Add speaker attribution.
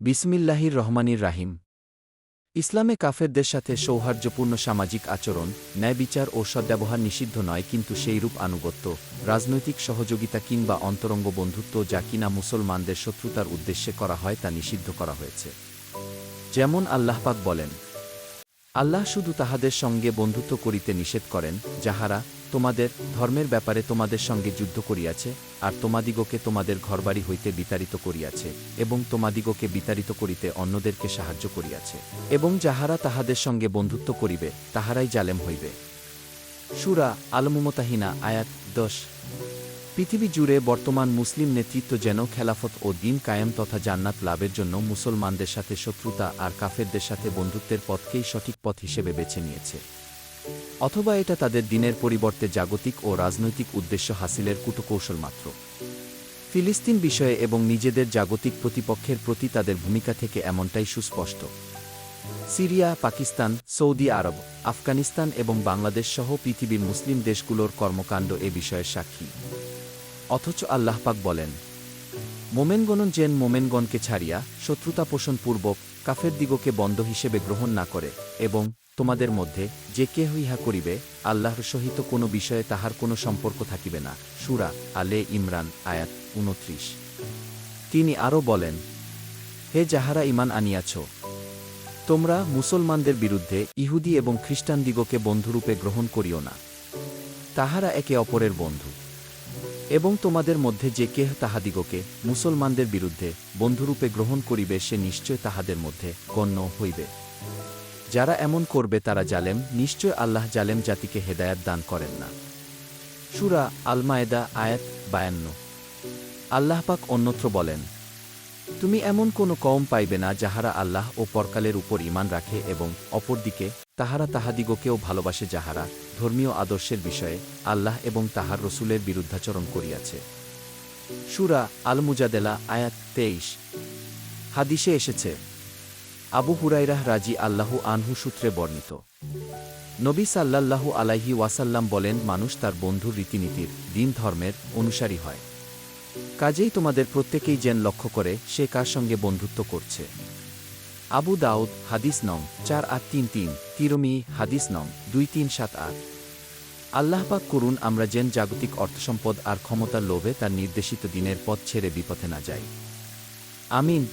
Speaker 1: বিসমিল্লাহির রহমানির রাহিম। ইসলামে কাফেরদের সাথে সৌহার্দ্যপূর্ণ সামাজিক আচরণ ন্যায় বিচার ও সদ্ব্যবহার নিষিদ্ধ নয়, কিন্তু সেইরূপ আনুগত্য, রাজনৈতিক সহযোগিতা কিংবা অন্তরঙ্গ বন্ধুত্ব যা কিনা মুসলমানদের শত্রুতার উদ্দেশ্যে করা হয় তা নিষিদ্ধ করা হয়েছে। যেমন আল্লাহ পাক বলেন, আল্লাহ শুধু তাহাদের সঙ্গে বন্ধুত্ব করিতে নিষেধ করেন, যাহারা তোমাদের ধর্মের ব্যাপারে তোমাদের সঙ্গে যুদ্ধ করিয়াছে, আর তোমাদিগকে তোমাদের ঘরবাড়ি হইতে বিতাড়িত করিয়াছে, এবং তোমাদিগকে বিতাড়িত করিতে অন্যদেরকে সাহায্য করিয়াছে, এবং যাহারা তাহাদের সঙ্গে বন্ধুত্ব করিবে, তাহারাই জালেম হইবে। সুরা আলমুমতাহিনা, আয়াত দশ। পৃথিবী জুড়ে বর্তমান মুসলিম নেতৃত্ব যেন খেলাফত ও দিন কায়েম তথা জান্নাত লাভের জন্য মুসলমানদের সাথে শত্রুতা আর কাফেরদের সাথে বন্ধুত্বের পথকেই সঠিক পথ হিসেবে বেছে নিয়েছে। অথবা এটা তাদের দিনের পরিবর্তে জাগতিক ও রাজনৈতিক উদ্দেশ্য হাসিলের কুটকৌশল মাত্র। ফিলিস্তিন বিষয়ে এবং নিজেদের জাগতিক প্রতিপক্ষের প্রতি তাদের ভূমিকা থেকে এমনটাই সুস্পষ্ট। Syria, Pakistan, Saudi Arab, Afghanistan এবং বাংলাদেশ সহ পৃথিবীর মুসলিম দেশগুলোর কর্মকাণ্ড এ বিষয়ের সাক্ষী। অথচ আল্লাহ পাক বলেন মোমেনগণন যেন মোমেনগণকে ছাড়িয়া শত্রুতা পোষণপূর্বক কাফের দিগকে বন্ধ হিসেবে গ্রহণ না করে এবং তোমাদের মধ্যে যে কেহ ইহা করিবে, আল্লাহর সহিত কোনো বিষয়ে তাহার কোনো সম্পর্ক থাকিবে না। সুরা আলে ইমরান, আয়াত উনত্রিশ তিনি আরও বলেন, হে যাহারা ইমান আনিয়াছ, তোমরা মুসলমানদের বিরুদ্ধে ইহুদি এবং খ্রিস্টানদিগকে বন্ধুরূপে গ্রহণ করিও না। তাহারা একে অপরের বন্ধু। এবং তোমাদের মধ্যে যে কেহ তাহাদিগকে মুসলমানদের বিরুদ্ধে বন্ধুরূপে গ্রহণ করিবে, সে নিশ্চয় তাহাদের মধ্যে গণ্য হইবে। যারা এমন করবে, তারা জালেম, নিশ্চয় আল্লাহ জালেম জাতিকে হেদায়াত দান করেন না। সুরা আলমায়েদা, আয়াত বায়ান্ন। আল্লাহ পাক অন্যত্র বলেন তুমি এমন কোনো কম পাইবে না যাহারা আল্লাহ ও পরকালের উপর ইমান রাখে এবং অপরদিকে তাহারা তাহাদিগকেও ভালোবাসে যাহারা ধর্মীয় আদর্শের বিষয়ে আল্লাহ এবং তাহার রসুলের বিরুদ্ধাচরণ করিয়াছে। সুরা আল মুজাদেলা আয়াত তেইশ। হাদিসে এসেছে, আবু হুরাইরাহ রাজি আল্লাহু আনহু সূত্রে বর্ণিত। নবী সাল্লাল্লাহু আলাইহি ওয়াসাল্লাম বলেন, মানুষ তার বন্ধুর রীতিনীতির, দিন ধর্মের অনুসারী হয়। কাজেই তোমাদের প্রত্যেকেই যেন লক্ষ্য করে, সে কার সঙ্গে বন্ধুত্ব করছে। আবু দাউদ, হাদিস নং, চার আট তিন তিন তিরমি হাদিস নং, দুই তিন সাত আট। আল্লাহবাক করুন আমরা যেন জাগতিক অর্থসম্পদ আর ক্ষমতার লোভে তার নির্দেশিত দিনের পথ ছেড়ে বিপথে না যাই। আমিন।